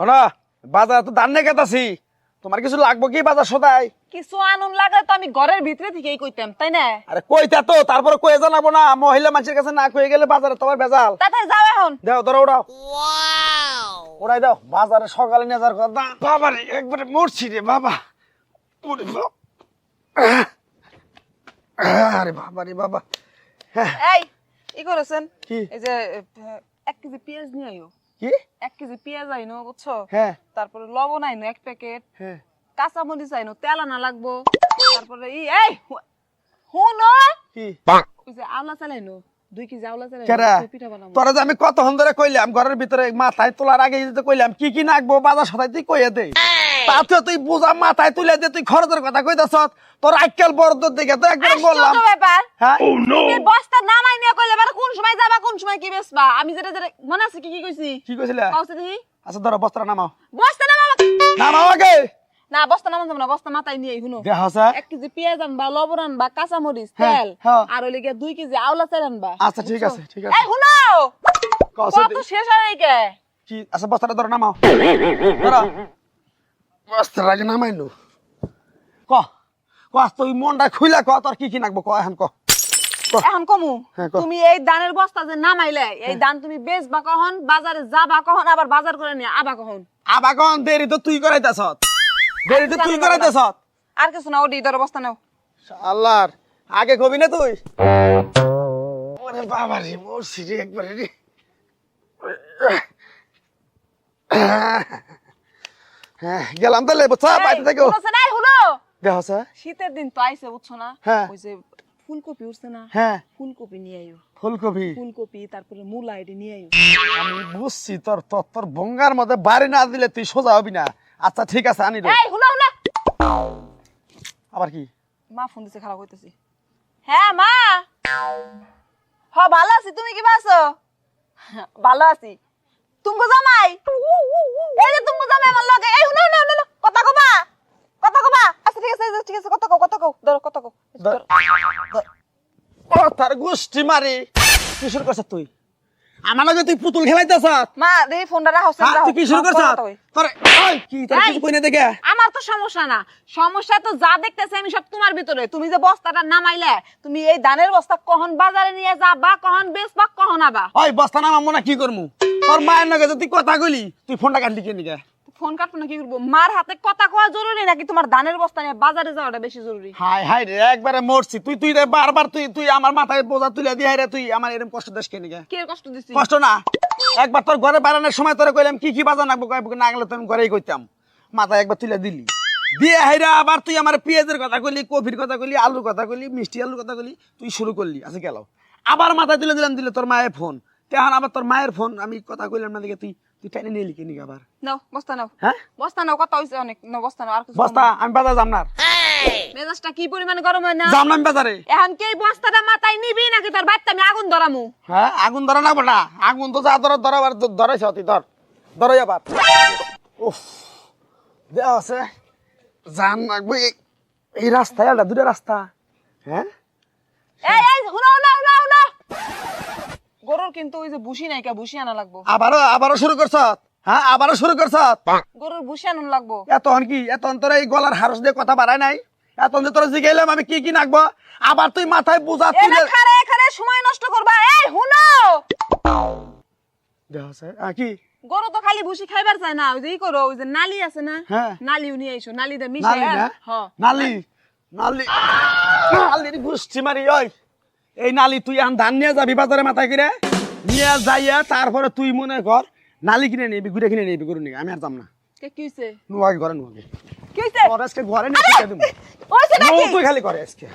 হনা বাজার তো দান নেই আছি তোমার কিছু লাগবো কি বাজার সদাই? কিছু আনুন লাগলে তো আমি ঘরের ভিতরে থেকেই কইতাম তাই না? আরে কইতা তো তারপরে কয়ে জানাব না মহিলা মানুষের কাছে না কয়ে গেলে বাজারে তোমার বেজাল তাড়াতাড়ি যাও এখন। দাও ধরো ওড়াও। ওড়াই দাও বাজারে সকালে নিয়ে যাওয়ার কথা। বাবা রে একবারে মরছি রে বাবা। আরে বাবা রে বাবা। হ্যাঁ। এই ই করেছেন? কি? এই যে এক কেজি পেঁয়াজ নিয়ে আইও। কি? এক কেজি পেঁয়াজ আইনো বুঝছ? হ্যাঁ। তারপরে লবণ আইনো এক প্যাকেট। হ্যাঁ। কাঁচা মরিচ আইনো তেল আনা লাগবো। তারপরে ই এই হুনো? কি? ওই যে চালাইনো তোরা যে আমি কত ধরে কইলাম ঘরের ভিতরে মাথায় তোলার আগে যদি কইলাম কি কি নাকবো বাজার সদাই তুই কইয়া দে। তাতে তুই বুঝা মাথায় তুলে দে তুই খরচের কথা কইতাছ। তোর আজকাল বড় তোর দিকে তো একবার বললাম। হ্যাঁ? বস্তা নামাই নিয়ে কইলে এবার কোন সময় যাবা কোন সময় কি আমি যেটা যেটা মনে আছে কি কি কইছি? কি কইছিলে? আচ্ছা ধরো বস্ত্র নামাও। বস্তা নামাও নামাও আগে। না বস্তা নামাও যাব না বস্তা মাথায় নিয়ে শুনো। এক কেজি পেঁয়াজ আনবা লবণ আনবা কাঁচা মরিচ হ্যাঁ, তেল হ্যাঁ। আর ওই লিগে দুই কেজি আওলা চাল আনবা। আচ্ছা ঠিক আছে ঠিক আছে। এই শুনো! কত শেষ হয় কে? কি আচ্ছা বস্তাটা ধরো নামাও। ধরো। আগে ক ক তুই মনটা খুইলা ক তোর কি কি নাকবো ক এখন ক। এখন কমু? হ্যাঁ, তুমি এই ধানের বস্তা যে নামাইলে এই ধান তুমি বেচবা কখন বাজারে যাবা কখন আবার বাজার করে নিয়ে আবা কখন? আবার কখন? দেরি তো তুই করাইতেছ দেরি তো তুই করাইতেছ আর কিছু না ওডি বস্তা নাও। আল্লাহর আগে কবি না তুই? ওরে বাবা রে মরছি রে একবারে রে। হ্যাঁ গেলাম তাহলে বুঝছা বাইরে থেকে। শুনোছে দেখ স্যার শীতের দিন তো আইছে বুঝছ না? হ্যাঁ। ওই যে ফুলকপি উঠছে না? হ্যাঁ। ফুলকপি নিয়ে আইও। ফুলকপি? ফুলকপি তারপরে মূলা এটি নিয়ে আইও। আমি বুঝছি তোর তোর তোর বঙ্গার মধ্যে বাড়ি না দিলে তুই সোজা হবি না। আচ্ছা ঠিক আছে আনি এই শুনো শুনো আবার কি মা ফোন দিছে খারাপ হইতেছি হ্যাঁ মা হ ভালো আছি তুমি কি আছো ভালো আছি তুমগো জামাই এই যে তুমগো জামাই আমার লগে এই শুনো শুনো শুনো কথা কবা কথা কবা আচ্ছা ঠিক আছে ঠিক আছে কথা কও কথা কও ধরো কথা কও ধর। ও তার গোষ্ঠী মারি কি শুরু করছ তুই আমার লগে তুই পুতুল খেলাইতেছ? মা দেখি ফোনটা রাখো হ্যাঁ তুই কি শুরু করছ? তোর ওই কি তোর। কিছু কইনা দেখে? আমার তো সমস্যা না। সমস্যা তো যা দেখতেছে আমি সব তোমার ভিতরে। তুমি যে বস্তাটা নামাইলে তুমি এই ধানের বস্তা কখন বাজারে নিয়ে যাবা কখন বেচবা কখন আবা? ওই বস্তা নাম না কি করমু? তোর মায়ের লগে যদি কথা কইলি তুই ফোনটা কাটলি কেন নিকে। ফোন কাটবো না কি করব? মার হাতে কথা কওয়া জরুরি নাকি তোমার ধানের বস্তা নিয়ে বাজারে যাওয়াটা বেশি জরুরি? হাই হাই রে একবারে মরছি। তুই তুই রে বারবার তুই তুই আমার মাথায় বোঝা তুলে দিয়ে রে তুই আমার এরকম কষ্ট দেশ কেন কে কষ্ট দিছি? কষ্ট না। একবার তোর ঘরে বাড়ানোর সময় তোরে কইলাম কি কি বাজার নাকবো কইব না গেলে তো আমি ঘরেই কইতাম। মাথায় একবার তুলে দিলি। দিয়ে হাইরা আবার তুই আমার পেঁয়াজের কথা কইলি কফির কথা কইলি আলুর কথা কইলি মিষ্টি আলুর কথা কইলি তুই শুরু করলি। আচ্ছা গেল। আবার মাথায় তুলে দিলাম দিলে তোর মায়ের ফোন। তেহান আবার তোর মায়ের ফোন। আমি কথা কইলাম না দেখে তুই তুই টাইনে নিয়ে লিখে আবার? নাও বস্তা নাও। হ্যাঁ? বস্তা নাও কথা হইছে অনেক? নাও বস্তা নাও আর কিছু বস্তা আমি বাজার যাম না মেজাজটা কি পরিমাণে গরম হয় না? যাম না আমি বাজারে। এখন কি এই বস্তাটা মাথায় নিবি নাকি তোর বাচ্চা আমি আগুন ধরামু? হ্যাঁ আগুন ধরা না বটা আগুন তো যা ধর ধর আবার ধরাইছ তুই ধর। ধরই আবার। উফ দেওয়া আছে জান লাগবে। এই- রাস্তায় একটা দুটো রাস্তা। হ্যাঁ? এই এই কিন্তু ওই যে বুসি নাই কা বুসি আনা লাগবো। আবারও আবারও শুরু করছ? হ্যাঁ আবারও শুরু করছ? গরুর বুসি আনুন লাগবো। কি তোর এই গলার হারস দিয়ে কথা বাড়ায় নাই? এতক্ষণ যে তোর জিগাইলাম আমি কি কি নাকবো? আবার তুই মাথায় বোঝা তুলে খারে এখানে সময় নষ্ট করবা। এই হুনো কি? গরু তো খালি ভুসি খাইবার চায় না ওই যে ই করো ওই যে নালি আছে না? হ্যাঁ। নালিও নিয়ে আইসো নালি দে মিশাই নালি হ্যাঁ? নালি নালি। নালির গুষ্টি মারি ওই। এই নালি তুই আন ধান নিয়ে যাবি বাজারে মাথায় কিনে নিয়ে যাইয়া তারপরে তুই মনে কর নালি কিনে নিবি ঘুরে কিনে নিবি গরু নিয়ে আমি আর যাম না। কে কি হইছে? নুয়াকে ঘরে নুয়াকে। কি হইছে? আজকে ঘরে নিয়ে দেবো। নাকি? তুই খালি করে আজকে।